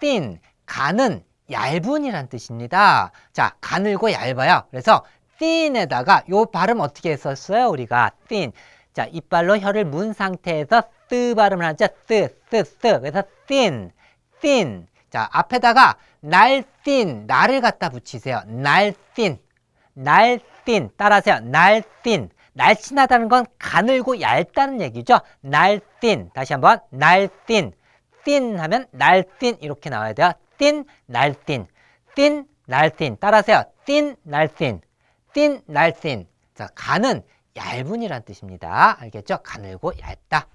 thin, 얇은이란 뜻입니다. 자, 가늘고 얇아요. 그래서 thin에다가 요 발음 어떻게 했었어요? 우리가 thin. 자, 이빨로 혀를 문 상태에서 뜨 발음을 하죠. 뜨, 뜨, 뜨. 그래서 thin. 자, 앞에다가 날 thin, 날을 갖다 붙이세요. 날 thin, 날 thin. 따라하세요. 날 thin. 날씬하다는 건 가늘고 얇다는 얘기죠. 날 thin. 다시 한번 날 thin. Thin 하면 날 thin 이렇게 나와야 돼요. thin, 날 thin. thin, 날 thin. 따라하세요. thin, 날 thin. thin, 날 thin. 자, 가는 얇은이란 뜻입니다. 알겠죠? 가늘고 얇다.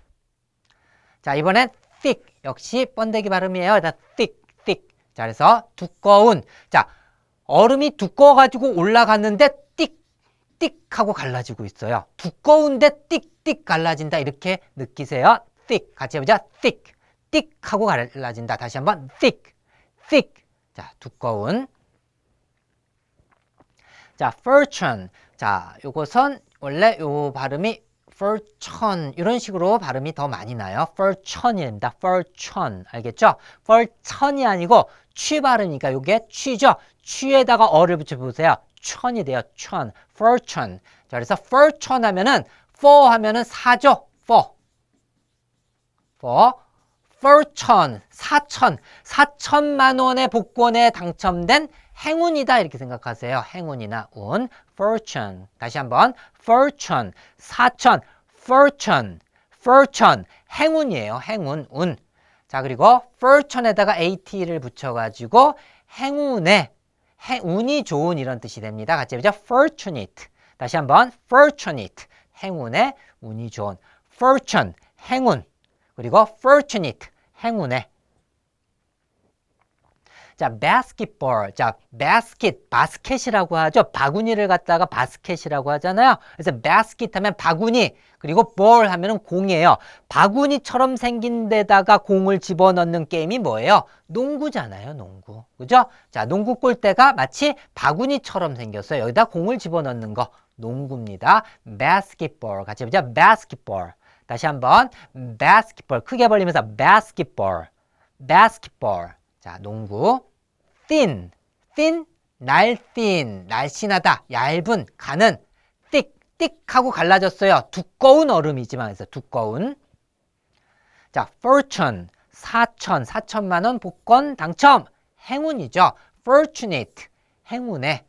자, 이번엔 thick. 역시 번데기 발음이에요. 자, thick, thick. 자, 그래서 두꺼운. 자, 얼음이 두꺼워가지고 올라갔는데 띡, 띡 하고 갈라지고 있어요. 두꺼운데 띡 띡 갈라진다. 이렇게 느끼세요. thick. 같이 해보자. thick. 띡 하고 갈라진다. 다시 한번 thick, thick. 자, 두꺼운. 자, fortune. 자, 요것은 원래 요 발음이 fortune 이런 식으로 발음이 더 많이 나요. fortune입니다. fortune. 알겠죠? fortune이 아니고 취 발음이니까 요게 취죠. 취에다가 어를 붙여 보세요. 천이 돼요. 천. fortune. 자, 그래서 fortune 하면은 for 하면은 사죠. for. for fortune. 사천. 사천만 원의 복권에 당첨된 행운이다 이렇게 생각하세요. 행운이나 운. fortune. 다시 한번 fortune. 사천. fortune. fortune. 행운이에요. 행운, 운. 자, 그리고 fortune에다가 at를 붙여가지고 행운에 해, 운이 좋은 이런 뜻이 됩니다. 같이 해보죠. fortunate. 다시 한번 fortunate. 행운에 운이 좋은. fortune. 행운. 그리고 fortunate. 행운에. 자, basketball. 자, basket, 바스켓이라고 하죠. 바구니를 갖다가 바스켓이라고 하잖아요. 그래서 basket 하면 바구니, 그리고 ball 하면은 공이에요. 바구니처럼 생긴 데다가 공을 집어넣는 게임이 뭐예요? 농구잖아요, 농구. 그죠? 자, 농구 골대가 마치 바구니처럼 생겼어요. 여기다 공을 집어넣는 거. 농구입니다. basketball. 같이 해보자. basketball. 다시 한번 basketball. 크게 벌리면서 basketball. basketball. 자, 농구. thin, thin, 날 thin, 날씬하다, 얇은, 가는, thick, thick 하고 갈라졌어요. 두꺼운 얼음이지만 그래서 두꺼운. 자, fortune, 사천, 사천만 원 복권 당첨, 행운이죠. fortunate, 행운에,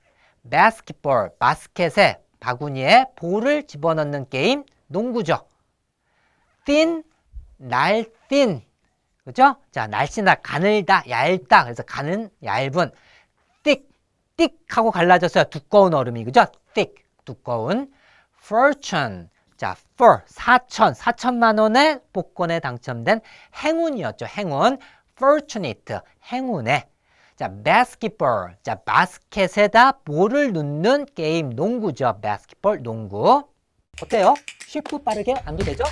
basketball, 바스켓에, 바구니에 볼을 집어넣는 게임, 농구죠. Thin, 날 thin, 그죠? 자, 날씬하다, 가늘다, 얇다. 그래서 가는, 얇은. thick, thick 하고 갈라졌어요. 두꺼운 얼음이, 그죠? thick, 두꺼운. fortune. 자, for, 사천, 사천만 원의 복권에 당첨된 행운이었죠. 행운. fortunate, 행운에. 자, basketball. 자, 바스켓에다 볼을 넣는 게임, 농구죠. basketball, 농구. 어때요? 쉽고 빠르게 암기되죠?